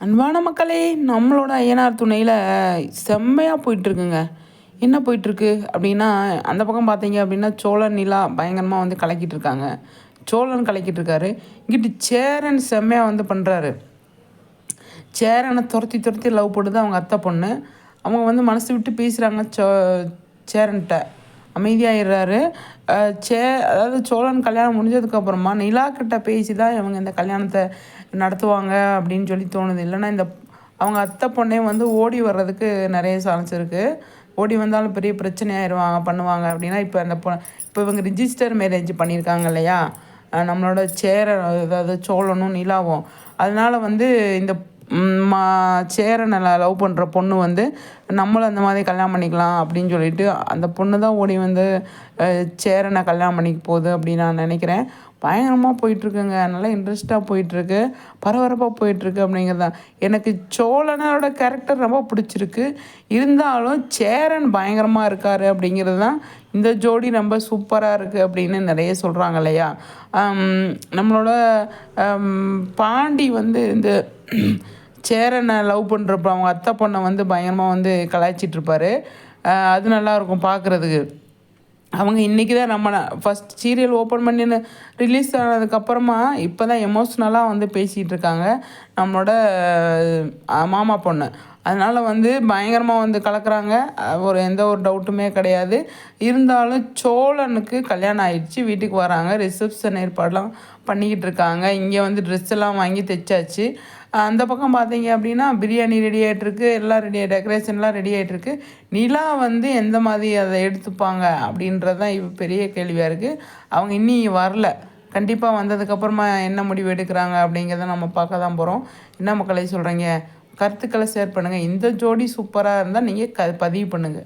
அன்பான மக்களே நம்மளோட ஐயனார் துணையில் செம்மையாக போயிட்டுருக்குங்க. என்ன போயிட்டுருக்கு அப்படின்னா அந்த பக்கம் பார்த்தீங்க அப்படின்னா சோழன் நிலா பயங்கரமாக வந்து கலக்கிட்டு இருக்காங்க சோழன் கலக்கிட்டு இருக்காரு இங்கிட்டு சேரன் செம்மையாக வந்து பண்ணுறாரு சேரனை துரத்தி துரத்தி லவ் பண்ணுது அவங்க அத்தை பொண்ணு. அவங்க வந்து மனசு விட்டு பேசுகிறாங்க சோ சேரன்கிட்ட அமைதியாகிடுறாரு சே அதாவது சோழன் கல்யாணம் முடிஞ்சதுக்கப்புறமா நிலா கிட்ட பேசி தான் இவங்க இந்த கல்யாணத்தை நடத்துவாங்க அப்படின்னு சொல்லி தோணுது. இல்லைன்னா இந்த அவங்க அத்தை பொண்ணே வந்து ஓடி வர்றதுக்கு நிறைய சான்ஸ் இருக்குது ஓடி வந்தாலும் பெரிய பிரச்சனையாயிருவாங்க பண்ணுவாங்க அப்படின்னா இப்போ அந்த பொ இப்போ இவங்க ரிஜிஸ்டர் மேரேஜ் பண்ணியிருக்காங்க இல்லையா? நம்மளோட சேர அதாவது சோழனும் நிலாவும். அதனால் வந்து இந்த மா சேரனை லவ் பண்ணுற பொண்ணு வந்து நம்மளும் அந்த மாதிரி கல்யாணம் பண்ணிக்கலாம் அப்படின்னு சொல்லிட்டு அந்த பொண்ணு தான் ஓடி வந்து சேரனை கல்யாணம் பண்ணிக்க போகுது அப்படின்னு நான் நினைக்கிறேன். பயங்கரமாக போயிட்டுருக்குங்க. நல்லா இன்ட்ரெஸ்ட்டாக போயிட்டுருக்கு. பரபரப்பாக போயிட்டுருக்கு அப்படிங்கிறது தான் எனக்கு சோழனோட கேரக்டர் ரொம்ப பிடிச்சிருக்கு. இருந்தாலும் சேரன் பயங்கரமாக இருக்கார் அப்படிங்கிறது தான் இந்த ஜோடி ரொம்ப சூப்பராக இருக்குது அப்படின்னு நிறைய சொல்கிறாங்க இல்லையா? நம்மளோட பாண்டி வந்து இந்த சேரனை லவ் பண்ணுறப்ப அவங்க அத்தை பொண்ணை வந்து பயங்கரமாக வந்து கலாய்ச்சிட்ருப்பார். அது நல்லாயிருக்கும் பார்க்குறதுக்கு அவங்க இன்றைக்கி தான் நம்ம ஃபஸ்ட் சீரியல் ஓப்பன் பண்ணின்னு ரிலீஸ் ஆனதுக்கப்புறமா இப்போ தான் எமோஷ்னலாக வந்து பேசிகிட்டு இருக்காங்க நம்மளோட மாமா பொண்ணு. அதனால் வந்து பயங்கரமாக வந்து கலக்கிறாங்க. ஒரு எந்த ஒரு டவுட்டுமே கிடையாது. இருந்தாலும் சோழனுக்கு கல்யாணம் ஆயிடுச்சு. வீட்டுக்கு வராங்க. ரிசப்ஷன் ஏற்பாடெலாம் பண்ணிக்கிட்டு இருக்காங்க. இங்கே வந்து ட்ரெஸ் எல்லாம் வாங்கி தைச்சாச்சு. அந்த பக்கம் பார்த்தீங்க அப்படின்னா பிரியாணி ரெடி ஆகிட்டுருக்கு எல்லாம் ரெடி டெக்கரேஷன்லாம் ரெடி ஆகிட்டுருக்கு நிலா வந்து எந்த மாதிரி அதை எடுத்துப்பாங்க அப்படின்றது தான் இப்போ பெரிய கேள்வியாக இருக்குது அவங்க இன்னும் வரல. கண்டிப்பாக வந்ததுக்கப்புறமா என்ன முடிவு எடுக்கிறாங்க அப்படிங்கிறத நம்ம பார்க்க தான் போகிறோம் என்ன மக்களை சொல்கிறீங்க கருத்துக்களை ஷேர் பண்ணுங்கள் இந்த ஜோடி சூப்பராக இருந்தால் நீங்கள் க பதிவு பண்ணுங்கள்